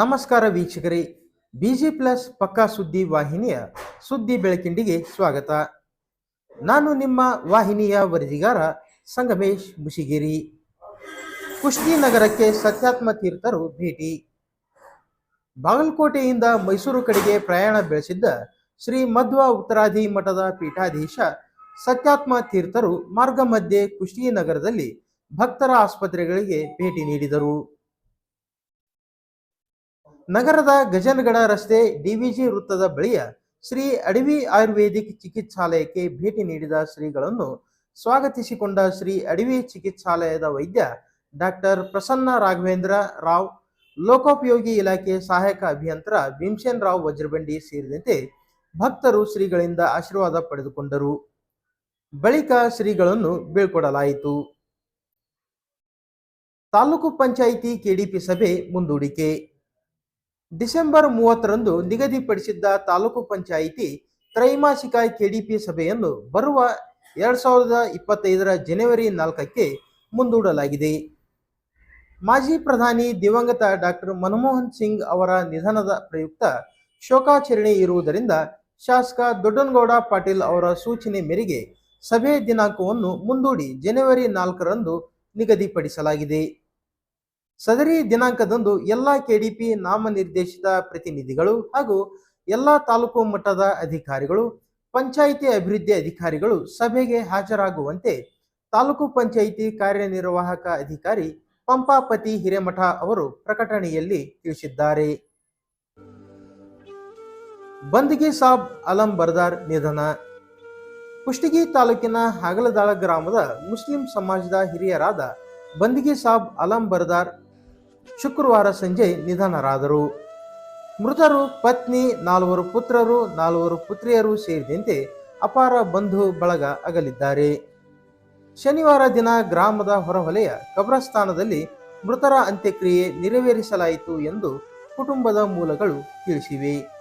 ನಮಸ್ಕಾರ ವೀಕ್ಷಕರೇ, busy plus ಪಕ್ಕಾ ಸುದ್ದಿ ವಾಹಿನಿಯ ಸುದ್ದಿ ಬೆಳಕಿಂಡಿಗೆ ಸ್ವಾಗತ. ನಾನು ನಿಮ್ಮ ವಾಹಿನಿಯ ವರದಿಗಾರ ಸಂಗಮೇಶ್ ಮುಷಿಗಿರಿ. ಕುಷ್ಟಿ ನಗರಕ್ಕೆ ಸತ್ಯಾತ್ಮ ತೀರ್ಥರು ಭೇಟಿ. ಬಾಗಲಕೋಟೆಯಿಂದ ಮೈಸೂರು ಕಡೆಗೆ ಪ್ರಯಾಣ ಬೆಳೆಸಿದ್ದ ಶ್ರೀ ಮಧ್ವ ಉತ್ತರಾಧಿ ಮಠದ ಪೀಠಾಧೀಶ ಸತ್ಯಾತ್ಮ ತೀರ್ಥರು ಮಾರ್ಗ ಮಧ್ಯೆ ಕುಷ್ಟಿ ನಗರದಲ್ಲಿ ಭಕ್ತರ ಆಸ್ಪತ್ರೆಗಳಿಗೆ ಭೇಟಿ ನೀಡಿದರು. ನಗರದ ಗಜನಗಡ ರಸ್ತೆ ಡಿವಿಜಿ ವೃತ್ತದ ಬಳಿಯ ಶ್ರೀ ಅಡವಿ ಆಯುರ್ವೇದಿಕ್ ಚಿಕಿತ್ಸಾಲಯಕ್ಕೆ ಭೇಟಿ ನೀಡಿದ ಶ್ರೀಗಳನ್ನು ಸ್ವಾಗತಿಸಿಕೊಂಡ ಶ್ರೀ ಅಡವಿ ಚಿಕಿತ್ಸಾಲಯದ ವೈದ್ಯ ಡಾಕ್ಟರ್ ಪ್ರಸನ್ನ ರಾಘವೇಂದ್ರ ರಾವ್, ಲೋಕೋಪಯೋಗಿ ಇಲಾಖೆ ಸಹಾಯಕ ಅಭಿಯಂತರ ಭೀಮಸೇನ್ ರಾವ್ ವಜ್ರಬಂಡಿ ಸೇರಿದಂತೆ ಭಕ್ತರು ಶ್ರೀಗಳಿಂದ ಆಶೀರ್ವಾದ ಪಡೆದುಕೊಂಡರು. ಬಳಿಕ ಶ್ರೀಗಳನ್ನು ಬೀಳ್ಕೊಡಲಾಯಿತು. ತಾಲೂಕು ಪಂಚಾಯಿತಿ ಕೆಡಿಪಿ ಸಭೆ ಮುಂದೂಡಿಕೆ. ಡಿಸೆಂಬರ್ ಮೂವತ್ತರಂದು ನಿಗದಿಪಡಿಸಿದ್ದ ತಾಲೂಕು ಪಂಚಾಯಿತಿ ತ್ರೈಮಾಸಿಕ ಕೆಡಿಪಿ ಸಭೆಯನ್ನು ಬರುವ ಎರಡ್ ಸಾವಿರದ ಇಪ್ಪತ್ತೈದರ ಜನವರಿ ನಾಲ್ಕಕ್ಕೆ ಮುಂದೂಡಲಾಗಿದೆ. ಮಾಜಿ ಪ್ರಧಾನಿ ದಿವಂಗತ ಡಾಕ್ಟರ್ ಮನಮೋಹನ್ ಸಿಂಗ್ ಅವರ ನಿಧನದ ಪ್ರಯುಕ್ತ ಶೋಕಾಚರಣೆ ಇರುವುದರಿಂದ ಶಾಸಕ ದೊಡ್ಡನಗೌಡ ಪಾಟೀಲ್ ಅವರ ಸೂಚನೆ ಮೇರೆಗೆ ಸಭೆ ದಿನಾಂಕವನ್ನು ಮುಂದೂಡಿ ಜನವರಿ ನಾಲ್ಕರಂದು ನಿಗದಿಪಡಿಸಲಾಗಿದೆ. ಸದರಿ ದಿನಾಂಕದಂದು ಎಲ್ಲ ಕೆಡಿಪಿ ನಾಮನಿರ್ದೇಶಿತ ಪ್ರತಿನಿಧಿಗಳು ಹಾಗೂ ಎಲ್ಲ ತಾಲೂಕು ಮಟ್ಟದ ಅಧಿಕಾರಿಗಳು, ಪಂಚಾಯಿತಿ ಅಭಿವೃದ್ಧಿ ಅಧಿಕಾರಿಗಳು ಸಭೆಗೆ ಹಾಜರಾಗುವಂತೆ ತಾಲೂಕು ಪಂಚಾಯಿತಿ ಕಾರ್ಯನಿರ್ವಾಹಕ ಅಧಿಕಾರಿ ಪಂಪಾಪತಿ ಹಿರೇಮಠ ಅವರು ಪ್ರಕಟಣೆಯಲ್ಲಿ ತಿಳಿಸಿದ್ದಾರೆ. ಬಂದಗಿ ಸಾಬ್ ಅಲಂ ಬರ್ದಾರ್ ನಿಧನ. ಕುಷ್ಟಗಿ ತಾಲೂಕಿನ ಹಾಗಲದಾಳ ಗ್ರಾಮದ ಮುಸ್ಲಿಂ ಸಮಾಜದ ಹಿರಿಯರಾದ ಬಂದಗಿ ಸಾಬ್ ಅಲಂ ಬರ್ದಾರ್ ಶುಕ್ರವಾರ ಸಂಜೆ ನಿಧನರಾದರು. ಮೃತರು ಪತ್ನಿ, ನಾಲ್ವರು ಪುತ್ರರು, ನಾಲ್ವರು ಪುತ್ರಿಯರು ಸೇರಿದಂತೆ ಅಪಾರ ಬಂಧು ಬಳಗ ಅಗಲಿದ್ದಾರೆ. ಶನಿವಾರ ದಿನ ಗ್ರಾಮದ ಹೊರವಲಯ ಕಬ್ರಸ್ಥಾನದಲ್ಲಿ ಮೃತರ ಅಂತ್ಯಕ್ರಿಯೆ ನೆರವೇರಿಸಲಾಯಿತು ಎಂದು ಕುಟುಂಬದ ಮೂಲಗಳು ತಿಳಿಸಿವೆ.